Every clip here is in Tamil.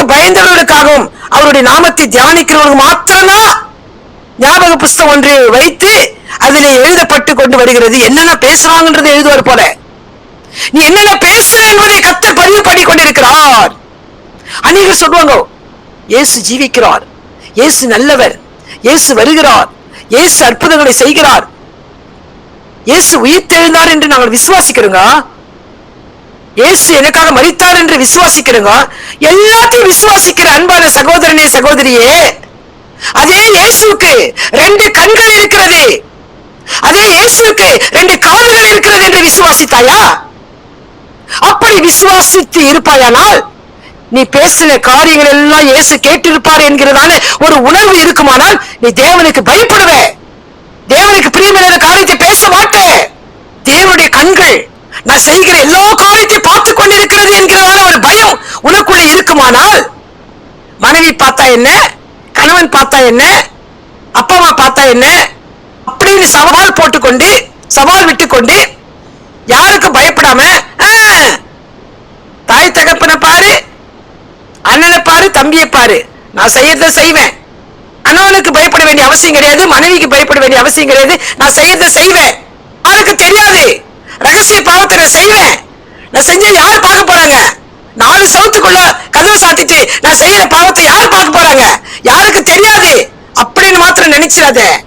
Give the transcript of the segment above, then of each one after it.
அவருக்கு பயந்தவர்களுக்காகவும் அவருடைய நாமத்தை தியானிக்கிறவர்களுக்கு மாத்திரம்தான் ஞாபக புஸ்தகம் ஒன்று வைத்து அதில் எழுதப்பட்டு கொண்டு வருகிறது. என்னென்ன பேசுறாங்கன்றது எழுதுவார் போல. நீ என்னென்ன பேசுற என்பதை கத்தர் பதிவு பண்ணி கொண்டிருக்கிறார். அநேகர் சொல்லுவாங்க இயேசு ஜீவிக்கிறார். இயேசு நல்லவர். இயேசு வருகிறார். இயேசு அற்புதங்களை செய்கிறார். இயேசு உயிர் தெழுந்தார் என்று நாங்கள் விசுவாசிக்கிறோங்க. இயேசு எனக்காக மறித்தார் என்று விசுவாசிக்கிறோங்க எல்லாத்தையும் விசுவாசிக்கிற அன்பான சகோதரனே சகோதரியே அதே இயேசுக்கு ரெண்டு கண்கள் இருக்கிறது. அதே இயேசுக்கு ரெண்டு காதுகள் இருக்கிறது என்று விசுவாசித்தாயா? அப்படி விசுவாசித்து இருப்பாயானால் நீ பேசின காரியங்கள் எல்லாம் இயேசு கேட்டிருப்பார் என்கிறதான ஒரு உணர்வு இருக்குமானால் நீ தேவனுக்கு பயப்படுவ. தேவனுக்கு பிரியமில்லாத காரியத்தை பேச மாட்டே. தேவனுடைய கண்கள் நான் செய்கிற எல்லா காரியத்தையும் பார்த்து கொண்டிருக்கிறது என்கிறதான ஒரு பயம் உனக்குள்ள மனைவி பார்த்தா என்ன? கணவன் பார்த்தா என்ன? அப்பா அம்மா பார்த்தா என்ன? அப்படின்னு சவால் போட்டுக்கொண்டு சவால் விட்டுக்கொண்டு யாருக்கும் பயப்படாம தாய் தகப்பனை பாரு அண்ணனை பாரு தம்பியை பாரு. நான் செய்யறத செய்வேன். கணவனுக்கு பயப்பட வேண்டிய அவசியம் கிடையாது மனைவிக்கு பயப்பட வேண்டிய அவசியம் கிடையாது. நான் செய்யறத செய்வேன். யாருக்கு தெரியாது. ரகசிய பாவத்தை நான் செய்வேன். நான் செஞ்ச யார் பார்க்க போறாங்க? நாலு சவுத்துக்குள்ள கதவை சாத்திட்டு நான் செய்யற பாவத்தை யார் பார்க்க போறாங்க யாருக்கு தெரியாது அப்படின்னு மாத்திரம் நினைச்சிடாத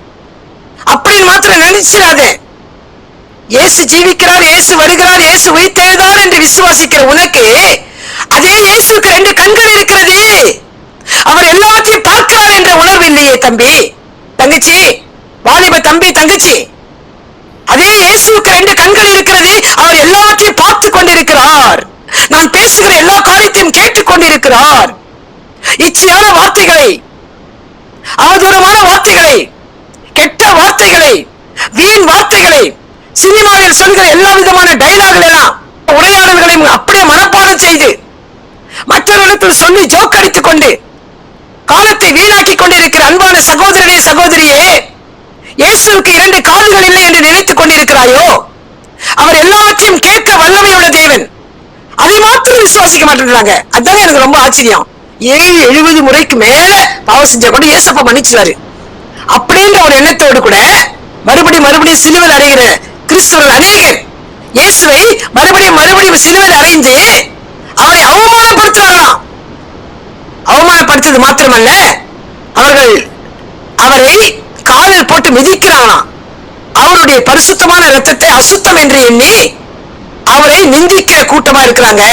அப்படின்னு மாத்திரம் நினைச்சிடாத இயேசு ஜீவிக்கிறார் இயேசு வருகிறார் இயேசு உயிர்த்தெழுதார் என்று விசுவாசிக்கிற உனக்கு அதே இயேசுக்கு ரெண்டு கண்கள் இருக்கிறது. அவர் எல்லாத்தையும் பார்க்கிறார் என்ற உணர்வு இல்லையே தம்பி. தங்கச்சி வாலிப தம்பி தங்கச்சி. அதே இயேசுவுக்கு ரெண்டு கண்கள் இருக்கிறது. அவர் எல்லாவற்றையும் பார்த்து கொண்டிருக்கிறார். நான் பேசுகிற எல்லா காரியத்தையும் கேட்டுக் கொண்டிருக்கிறார். இச்சையான வார்த்தைகளை அவதூறமான வார்த்தைகளை வார்த்தைகளை வீண் வார்த்தைகளை சினிமாவில் சொல்கிற எல்லா விதமான டைலாக்கள் எல்லாம் உரையாடல்களை அப்படியே மனப்பாடம் செய்து மற்றவர்களிடத்தில் சொல்லி ஜோக் அடித்துக் கொண்டு காலத்தை வீணாக்கிக் கொண்டிருக்கிற அன்பான சகோதரனே சகோதரியே இயேசுக்கு இரண்டு கால்கள் இல்லை என்று நினைத்துக் கொண்டிருக்கிறாயோ? அவர் எல்லாவற்றையும் கேட்க வல்லமை உள்ள தேவன். அதை மாத்திரம் விசுவாசிக்க மாட்டேங்கிறாங்க அதுதான் எனக்கு ரொம்ப ஆச்சரியம். ஏழு எழுபது முறைக்கு மேல பாவம் செஞ்ச கூட ஏசப்பா மன்னிச்சுவாரு அப்படின்ற ஒரு எண்ணத்தோடு கூட மறுபடி மறுபடியும் சிலுவையில் அறைகிற கிறிஸ்தவர்கள் அநேகர். இயேசுவை மறுபடியும் மறுபடியும் சிலுவையில் அறைந்து அவரை அவமானப்படுத்துறாங்களாம் அவமானப்படுத்தது மாத்திரமல்ல அவர்கள் அவரை காலில் போட்டு மிதிக்கிறாங்களாம் அவருடைய பரிசுத்தமான ரத்தத்தை அசுத்தம் என்று எண்ணி அவரை நிந்திக்கிற கூட்டமா இருக்கிறாங்க.